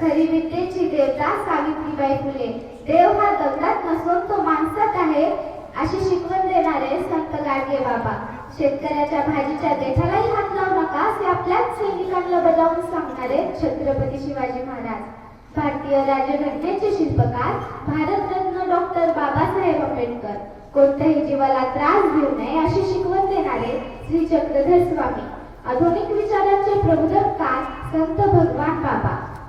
खरी विद्येची देवता सावित्रीबाई फुले. देव हा दगडात नसून तो माणसात आहे अशी शिकवण देणारे संत गाडगे बाबा. शेतकऱ्याच्या भाजीच्या देठालाही हात लावू नका असे आपल्याच सैनिकांना बजावून सांगणारे छत्रपती शिवाजी महाराज. भारतीय राज्यघटनेचे शिल्पकार भारतरत्न डॉक्टर बाबासाहेब आंबेडकर. कोणत्याही जीवाला त्रास देऊ नये अशी शिकवण देणारे श्री चक्रधर स्वामी. आधुनिक विचारांचे प्रबोधककार संत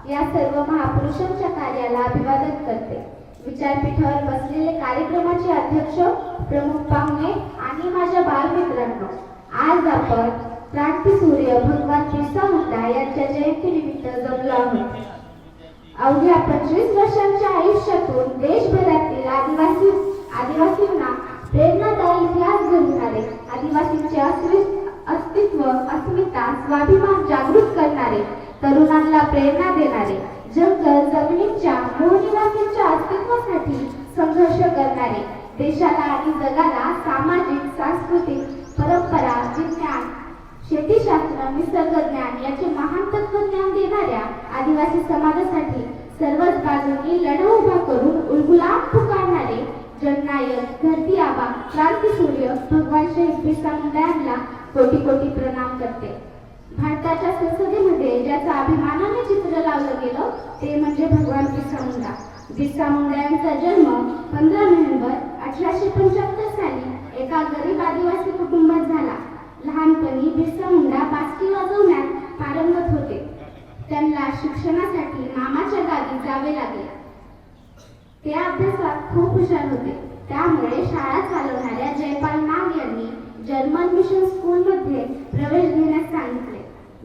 या सर्व महापुरुषांच्या कार्याला अभिवादन करते. विचारपीठावर बसलेले कार्यक्रमाचे अध्यक्ष प्रमुख पाहुणे आणि माझ्या बालमित्रांनो आज आपण क्रांती सूर्य भगवान बिरसा मुंडा यांच्या जयंतीनिमित्त जमलो आहोत. अवघ्या पंचवीस वर्षांच्या आयुष्यातून देशभरातील आदिवासी आदिवासींना प्रेरणादायी इतिहास घडविणारे आदिवासींचे अस्तित्व अस्मिता स्वाभिमान जागृत तरुणांना प्रेरणा देणारे जंगल जमिनीच्या मूळनिवासींच्या अस्तित्वासाठी संघर्ष करणारे देशाला आणि जगाला सामाजिक सांस्कृतिक परंपरा विज्ञान शेतीशास्त्र निसर्गज्ञान याचे महान तत्वज्ञान देणाऱ्या आदिवासी समाजासाठी सर्वच बाजूनी लढा उभा करून उलगुलाम पुकारणारे जननायक धरती आबा क्रांतीसूर्य भगवान शहीद बिरसा मुंडा यांना कोटी कोटी प्रणाम करते. भारताच्या संसदेमध्ये ज्याचं अभिमानाने चित्र लावलं गेलं ते म्हणजे भगवान बिरसा मुंडा. बिरसा मुंडा यांचा जन्म पंधरा नोव्हेंबर अठराशे पंच्याहत्तर साली एका गरीब आदिवासी कुटुंबात झाला. लहानपणी बिरसा मुंडा बासकी वाजवण्यात पारंगत होते. त्यांना शिक्षणासाठी मामाच्या गावी जावे लागले. ते अभ्यासात खूप हुशार होते. त्यामुळे शाळा चालवणाऱ्या जयपाल नाग यांनी जर्मन मिशन स्कूलमध्ये प्रवेश घेण्यास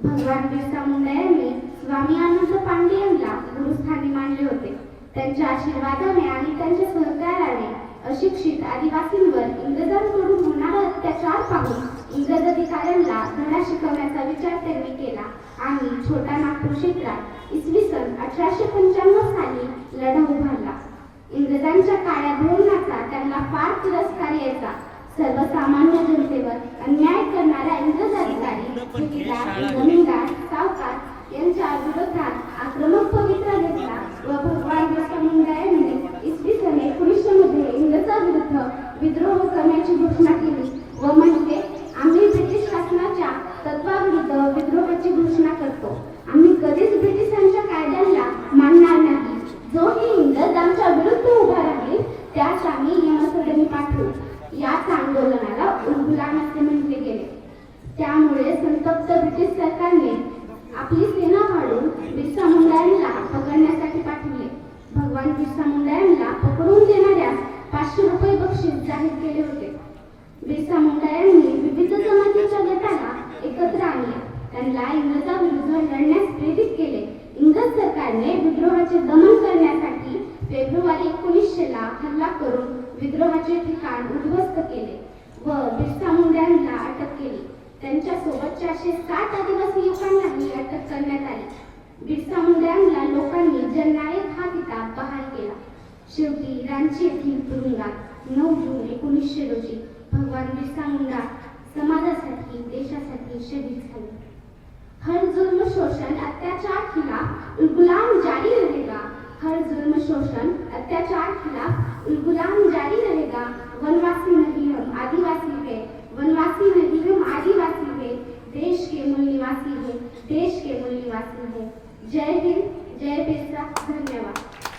भगवान बिरसा मुंडा यांनी स्वामी आनंद पांडे यांना गुरुस्थानी मानले होते. त्यांच्या आशीर्वादाने आणि त्यांच्या सहकार्याने अशिक्षित आदिवासींवर इंग्रजांकडून होणारा अत्याचार पाहून इंग्रज अधिकाऱ्यांना धडा शिकवण्याचा विचार त्यांनी केला आणि छोटा नागपूर क्षेत्रात इसवी सन अठराशे पंच्याण्णव साली लढा उभारला. इंग्रजांच्या काळ्या धोरणाचा त्यांना फार तिरस्कार यायचा. सर्वसामान्य जनतेवर अन्याय करणारा इंग्रज अधिकारी जमीनदार सावकार यांच्या विरोधात आक्रमक पवित्रा घेतला व भगवान बिरसा मुंडा यांनी इसवी सन एकोणीसशे मध्ये इंग्रजाविरुद्ध विद्रोह करण्याची घोषणा केली व म्हणजे आम्ही ब्रिटिश शासनाच्या तत्वाविरुद्ध विद्रोहाची घोषणा करतो. आम्ही कधीच ब्रिटिशांच्या कायद्यांना मानणार नाही. जो ही इंग्रज आमच्या विरुद्ध उभा राहील त्यास आम्ही यमसदनी पाठवू. याच आंदोलनाला उलगुलाम असे म्हटले गेले. त्यामुळे संतप्त ब्रिटिश सरकारने आपली सेना वाढून बिरसा मुंडा यांना पकडण्यासाठी पाठवले. भगवान बिरसा मुंडा यांना पकडून देणाऱ्या पाचशे रुपये बक्षीस जाहीर केले होते. बिरसा मुंडा यांनी विविध जमातीच्या गटाला एकत्र आणले. त्यांना इंग्रजाविरुद्ध लढण्यास प्रेरित केले. इंग्रज सरकारने विद्रोहाचे दमन करण्यासाठी फेब्रुवारी एकोणीसशे ला हल्ला करून विद्रोहाचे ठिकाण उद्ध्वस्त केले व बिरसा मुंडा यांना अटक केली त्यांच्यासोबत चारशे सात आदिवासी युवकांनाही अटक करण्यात आली. बिरसा मुंडा यांना लोकांनी जननायक हा किताब बहाल केला. शेवटी रांची येथील तुरुंगात नऊ जून एकोणीसशे रोजी भगवान बिरसा मुंडा समाजासाठी देशासाठी शहीद झाले. हर जुल्म शोषण अत्याचार खिलाफ गुलाम जारी रहेगा. हर जुल्म शोषण अत्याचार खिलाफ गुलाम जारी रहेगा. वनवासी नहीं हम आदिवासी है वनवासी नहीं हम आदिवासी है देश के मूल निवासी है जय हिंद जय बिरसा धन्यवाद.